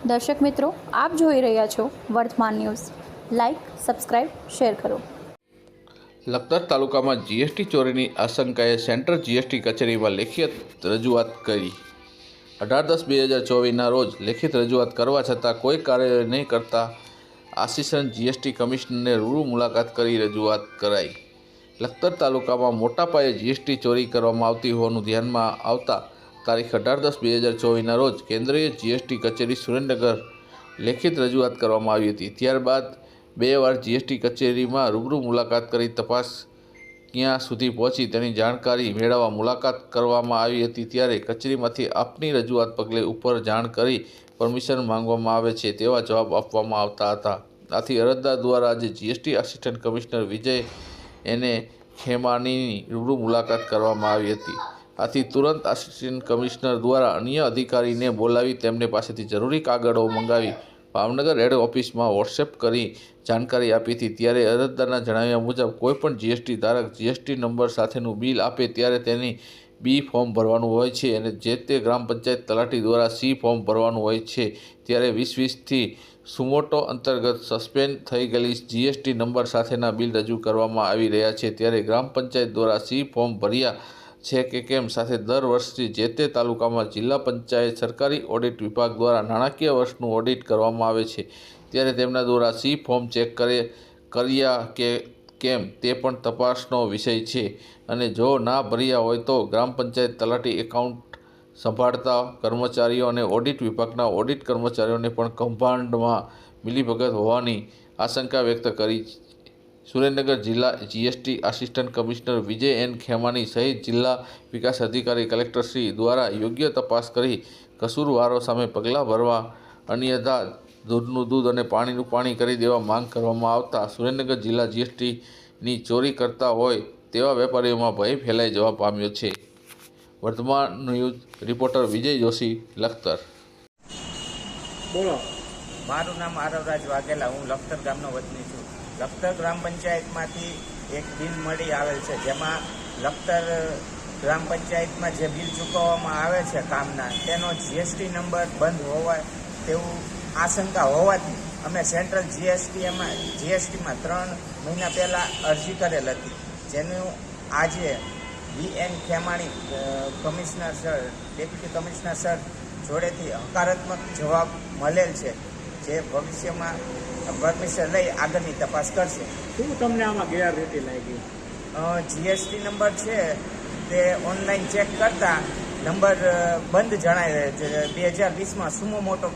દર્શક મિત્રો, આપ જોઈ રહ્યા છો વર્તમાન ન્યૂઝ. લાઇક સબસ્ક્રાઇબ શેર કરો. લખતર તાલુકામાં જીએસટી ચોરીની આશંકાએ સેન્ટ્રલ જીએસટી કચેરીમાં લેખિત રજૂઆત કરી. અઢાર દસ બે હજાર ચોવીસના રોજ લેખિત રજૂઆત કરવા છતાં કોઈ કાર્યવાહી નહીં કરતા આસિસ્ટન્ટ જીએસટી કમિશનરને રૂબરૂ મુલાકાત કરી રજૂઆત કરાઈ. લખતર તાલુકામાં મોટા પાયે જીએસટી ચોરી કરવામાં આવતી હોવાનું ધ્યાનમાં આવતા તારીખ અઢાર દસ બે હજાર ચોવીસના રોજ કેન્દ્રીય જીએસટી કચેરી સુરેન્દ્રનગર લેખિત રજૂઆત કરવામાં આવી હતી. ત્યારબાદ બે વાર જીએસટી કચેરીમાં રૂબરૂ મુલાકાત કરી તપાસ ક્યાં સુધી પહોંચી તેની જાણકારી મેળવવા મુલાકાત કરવામાં આવી હતી. ત્યારે કચેરીમાંથી આપની રજૂઆત પગલે ઉપર જાણ કરી પરમિશન માંગવામાં આવે છે તેવા જવાબ આપવામાં આવતા હતા. આથી અરજદાર દ્વારા આજે જીએસટી આસિસ્ટન્ટ કમિશનર વિજય એને. ખેમાણીની રૂબરૂ મુલાકાત કરવામાં આવી હતી. આથી તુરંત આસિસ્ટન્ટ કમિશનર દ્વારા અન્ય અધિકારીને બોલાવી તેમને પાસેથી જરૂરી કાગળો મંગાવી ભાવનગર હેડ ઓફિસમાં વોટ્સએપ કરી જાણકારી આપી હતી. ત્યારે અરજદારના જણાવ્યા મુજબ કોઈપણ જીએસટી ધારક જીએસટી નંબર સાથેનું બિલ આપે ત્યારે તેની બી ફોર્મ ભરવાનું હોય છે અને જે તે ગ્રામ પંચાયત તલાટી દ્વારા સી ફોર્મ ભરવાનું હોય છે. ત્યારે વીસ વીસથી સુમોટો અંતર્ગત સસ્પેન્ડ થઈ ગયેલી જીએસટી નંબર સાથેના બિલ રજૂ કરવામાં આવી રહ્યા છે. ત્યારે ગ્રામ પંચાયત દ્વારા સી ફોર્મ ભર્યા છે કે કેમ? સાથે દર વર્ષથી જે તે તાલુકામાં જિલ્લા પંચાયત, સરકારી ઓડિટ વિભાગ દ્વારા નાણાકીય વર્ષનું ઓડિટ કરવામાં આવે છે. ત્યારે તેમના દ્વારા સી ફોર્મ ચેક કરે, કર્યા કે કેમ તે પણ તપાસનો વિષય છે. અને જો ના ભર્યા હોય તો ગ્રામ પંચાયત તલાટી એકાઉન્ટ સંભાળતા કર્મચારીઓ અને ઓડિટ વિભાગના ઓડિટ કર્મચારીઓને પણ કૌભાંડમાં મિલીભગત હોવાની આશંકા વ્યક્ત કરી સુરેન્દ્રનગર જિલ્લા GST assistant commissioner Vijay N Khemani સહિત જિલ્લા વિકાસ અધિકારી કલેક્ટરશ્રી દ્વારા યોગ્ય તપાસ કરી કસૂરવારો સામે પગલાં ભરવા અન્યથા દૂધનું દૂધ અને પાણીનું પાણી કરી દેવા માંગ કરવામાં આવતા સુરેન્દ્રનગર જિલ્લા જીએસટીની ચોરી કરતા હોય તેવા વેપારીઓમાં ભય ફેલાઈ જવા પામ્યો છે. વર્તમાન ન્યૂઝ રિપોર્ટર વિજય જોશી લખતર. બોલો. મારું નામ આરવરાજ વાઘેલા હું લખતર ગામનો વતની છું. લખતર ગ્રામ પંચાયતમાંથી એક બિલ મળી આવેલ છે. જેમાં લખતર ગ્રામ પંચાયતમાં જે બિલ ચૂકવવામાં આવે છે કામના, તેનો જીએસટી નંબર બંધ હોવા તેવું આશંકા હોવાથી અમે સેન્ટ્રલ જીએસટીમાં જીએસટીમાં ત્રણ મહિના પહેલાં અરજી કરેલ હતી. જેનું આજે B N Khemani commissioner sir, deputy commissioner sir જોડેથી હકારાત્મક જવાબ મળેલ છે. જે ભવિષ્યમાં પરમિશન લઈ આગળની તપાસ કરશે. શું તમને આમાં ગેરરીતિ લાગી? જીએસટી નંબર છે તે ઓનલાઈન ચેક કરતા નંબર બંધ જણાય બે હજાર વીસમાં સુમો મોટો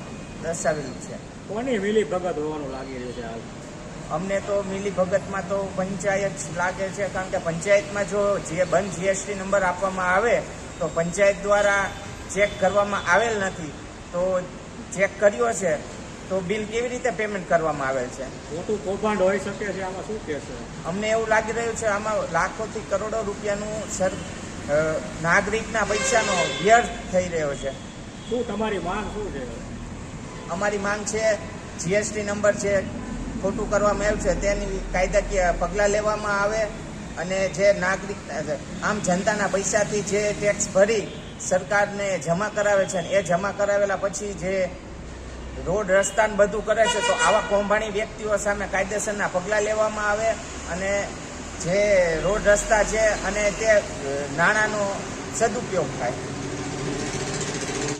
દર્શાવેલું છે. કોની મિલી ભગત હોવાનું લાગી રહ્યું છે હાલ અમને તો મિલી ભગતમાં તો પંચાયત લાગે છે કારણ કે પંચાયતમાં જો જે બંધ જીએસટી નંબર આપવામાં આવે તો પંચાયત દ્વારા ચેક કરવામાં આવેલ નથી. તો ચેક કર્યો છે તો બિલ કેવી રીતે પેમેન્ટ કરવામાં આવેલ છે? મોટું કૌભાંડ હોઈ શકે છે આમાં શું કહેશો? અમને એવું લાગી રહ્યું છે આમાં લાખોથી કરોડો રૂપિયાનું સર નાગરિકના પૈસાનો વ્યર્થ થઈ રહ્યો છે. શું તમારી માંગ શું છે? અમારી માંગ છે જીએસટી નંબર છે ખોટું કરવામાં આવ્યું છે તેની કાયદાકીય પગલાં લેવામાં આવે અને જે નાગરિક આમ જનતાના પૈસાથી જે ટેક્સ ભરી સરકારને જમા કરાવે છે એ જમા કરાવેલા પછી જે રોડ રસ્તાને બધું કરે છે, તો આવા કૌભાંડી વ્યક્તિઓ સામે કાયદેસરના પગલાં લેવામાં આવે અને જે રોડ રસ્તા છે અને તે નાણાંનો સદુપયોગ થાય.